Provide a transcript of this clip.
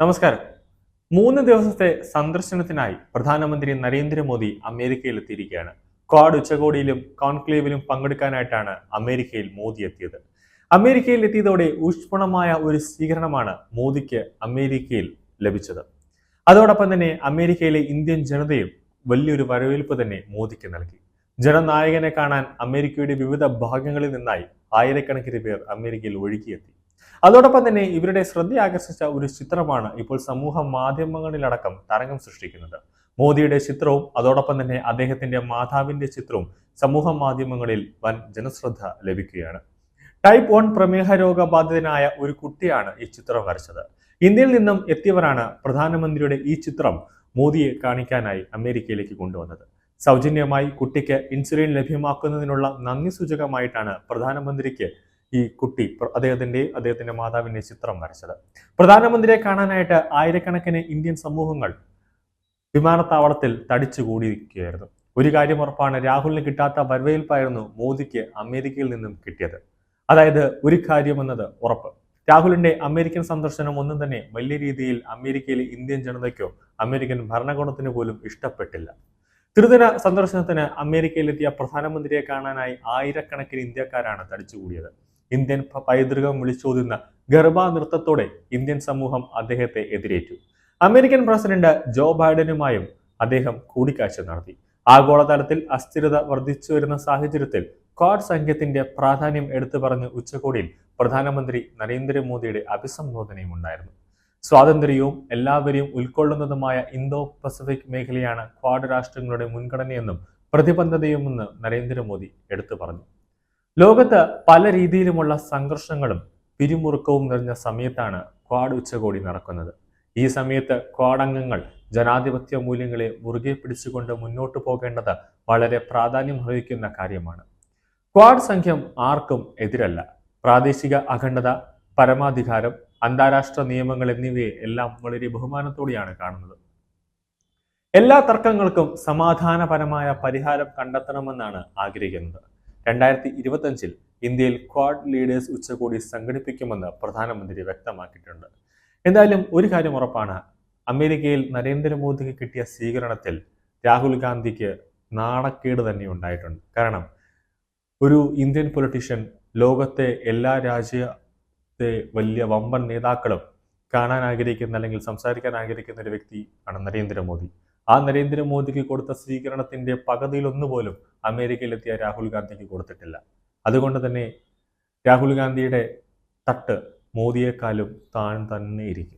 നമസ്കാരം. മൂന്ന് ദിവസത്തെ സന്ദർശനത്തിനായി പ്രധാനമന്ത്രി നരേന്ദ്രമോദി അമേരിക്കയിൽ എത്തിയിരിക്കുകയാണ് ക്വാഡ് ഉച്ചകോടിയിലും കോൺക്ലേവിലും പങ്കെടുക്കാനായിട്ടാണ് അമേരിക്കയിൽ മോദി എത്തിയത്. അമേരിക്കയിൽ എത്തിയതോടെ ഊഷ്മണമായ ഒരു സ്വീകരണമാണ് മോദിക്ക് അമേരിക്കയിൽ ലഭിച്ചത്. അതോടൊപ്പം തന്നെ അമേരിക്കയിലെ ഇന്ത്യൻ ജനതയും വലിയൊരു വരവേൽപ്പ് തന്നെ മോദിക്ക് നൽകി. ജനനായകനെ കാണാൻ അമേരിക്കയുടെ വിവിധ ഭാഗങ്ങളിൽ നിന്നായി ആയിരക്കണക്കിന് പേർ അമേരിക്കയിൽ ഒഴുകിയെത്തി. അതോടൊപ്പം തന്നെ ഇവരുടെ ശ്രദ്ധ ആകർഷിച്ച ഒരു ചിത്രമാണ് ഇപ്പോൾ സമൂഹ മാധ്യമങ്ങളിലടക്കം തരംഗം സൃഷ്ടിക്കുന്നത്. മോദിയുടെ ചിത്രവും അതോടൊപ്പം തന്നെ അദ്ദേഹത്തിന്റെ മാതാവിന്റെ ചിത്രവും സമൂഹ മാധ്യമങ്ങളിൽ വൻ ജനശ്രദ്ധ ലഭിക്കുകയാണ്. ടൈപ്പ് വൺ പ്രമേഹ രോഗബാധിതനായ ഒരു കുട്ടിയാണ് ഈ ചിത്രം വരച്ചത്. ഇന്ത്യയിൽ നിന്നും എത്തിയവരാണ് പ്രധാനമന്ത്രിയുടെ ഈ ചിത്രം മോദിയെ കാണിക്കാനായി അമേരിക്കയിലേക്ക് കൊണ്ടുവന്നത്. സൗജന്യമായി കുട്ടിക്ക് ഇൻസുലിൻ ലഭ്യമാക്കുന്നതിനുള്ള നന്ദി സൂചകമായിട്ടാണ് പ്രധാനമന്ത്രിക്ക് ഈ കുട്ടി അദ്ദേഹത്തിന്റെ അദ്ദേഹത്തിന്റെ മാതാവിന്റെ ചിത്രം വരച്ചത്. പ്രധാനമന്ത്രിയെ കാണാനായിട്ട് ആയിരക്കണക്കിന് ഇന്ത്യൻ സമൂഹങ്ങൾ വിമാനത്താവളത്തിൽ തടിച്ചു കൂടിയിരിക്കുകയായിരുന്നു. ഒരു കാര്യം ഉറപ്പാണ് രാഹുലിന് കിട്ടാത്ത വരവേൽപ്പായിരുന്നു മോദിക്ക് അമേരിക്കയിൽ നിന്നും കിട്ടിയത്. അതായത് ഒരു കാര്യം എന്നത് ഉറപ്പ്. രാഹുലിന്റെ അമേരിക്കൻ സന്ദർശനം ഒന്നും തന്നെ വലിയ രീതിയിൽ അമേരിക്കയിലെ ഇന്ത്യൻ ജനതയ്ക്കോ അമേരിക്കൻ ഭരണകൂടത്തിന് പോലും ഇഷ്ടപ്പെട്ടില്ല. ത്രിദിന സന്ദർശനത്തിന് അമേരിക്കയിലെത്തിയ പ്രധാനമന്ത്രിയെ കാണാനായി ആയിരക്കണക്കിന് ഇന്ത്യക്കാരാണ് തടിച്ചുകൂടിയത് ഇന്ത്യൻ പൈതൃകം വിളിച്ചോതുന്ന ഗർഭാനൃത്തത്തോടെ ഇന്ത്യൻ സമൂഹം അദ്ദേഹത്തെ എതിരേറ്റു. അമേരിക്കൻ പ്രസിഡന്റ് ജോ ബൈഡനുമായും അദ്ദേഹം കൂടിക്കാഴ്ച നടത്തി. ആഗോളതലത്തിൽ അസ്ഥിരത വർദ്ധിച്ചു വരുന്ന സാഹചര്യത്തിൽ ക്വാഡ് സംഖ്യത്തിന്റെ പ്രാധാന്യം എടുത്തു പറഞ്ഞ് ഉച്ചകോടിയിൽ പ്രധാനമന്ത്രി നരേന്ദ്രമോദിയുടെ അഭിസംബോധനയും ഉണ്ടായിരുന്നു. സ്വാതന്ത്ര്യവും എല്ലാവരെയും ഉൾക്കൊള്ളുന്നതുമായ ഇന്തോ പസഫിക് മേഖലയാണ് ക്വാഡ് രാഷ്ട്രങ്ങളുടെ മുൻഗണനയെന്നും പ്രതിബദ്ധതയുമെന്ന് നരേന്ദ്രമോദി എടുത്തു പറഞ്ഞു. ലോകത്ത് പല രീതിയിലുമുള്ള സംഘർഷങ്ങളും പിരിമുറുക്കവും നിറഞ്ഞ സമയത്താണ് ക്വാഡ് ഉച്ചകോടി നടക്കുന്നത്. ഈ സമയത്ത് ക്വാഡ് അംഗങ്ങൾ ജനാധിപത്യ മൂല്യങ്ങളെ മുറുകെ പിടിച്ചുകൊണ്ട് മുന്നോട്ട് പോകേണ്ടത് വളരെ പ്രാധാന്യം അർഹിക്കുന്ന കാര്യമാണ്. ക്വാഡ് സംഖ്യം ആർക്കും എതിരല്ല. പ്രാദേശിക അഖണ്ഡത പരമാധികാരം അന്താരാഷ്ട്ര നിയമങ്ങൾ എന്നിവയെ എല്ലാം വളരെ ബഹുമാനത്തോടെയാണ് കാണുന്നത്. എല്ലാ തർക്കങ്ങൾക്കും സമാധാനപരമായ പരിഹാരം കണ്ടെത്തണമെന്നാണ് ആഗ്രഹിക്കുന്നത്. രണ്ടായിരത്തി ഇരുപത്തഞ്ചിൽ ഇന്ത്യയിൽ ക്വാഡ് ലീഡേഴ്സ് ഉച്ചകോടി സംഘടിപ്പിക്കുമെന്ന് പ്രധാനമന്ത്രി വ്യക്തമാക്കിയിട്ടുണ്ട്. എന്തായാലും ഒരു കാര്യം ഉറപ്പാണ്. അമേരിക്കയിൽ നരേന്ദ്രമോദിക്ക് കിട്ടിയ സ്വീകരണത്തിൽ രാഹുൽ ഗാന്ധിക്ക് നാണക്കേട് തന്നെ ഉണ്ടായിട്ടുണ്ട്. കാരണം ഒരു ഇന്ത്യൻ പൊളിറ്റീഷ്യൻ ലോകത്തെ എല്ലാ രാജ്യത്തെ വലിയ വമ്പൻ നേതാക്കളും കാണാൻ ആഗ്രഹിക്കുന്ന അല്ലെങ്കിൽ സംസാരിക്കാൻ ആഗ്രഹിക്കുന്ന ഒരു വ്യക്തി ആണ് നരേന്ദ്രമോദി. ആ നരേന്ദ്രമോദിക്ക് കൊടുത്ത സ്വീകരണത്തിന്റെ പകുതിയിലൊന്നുപോലും അമേരിക്കയിലെത്തിയ രാഹുൽ ഗാന്ധിക്ക് കൊടുത്തിട്ടില്ല. അതുകൊണ്ട് തന്നെ രാഹുൽ ഗാന്ധിയുടെ തട്ട് മോദിയെക്കാളും താൻ തന്നെ ഇരിക്കും.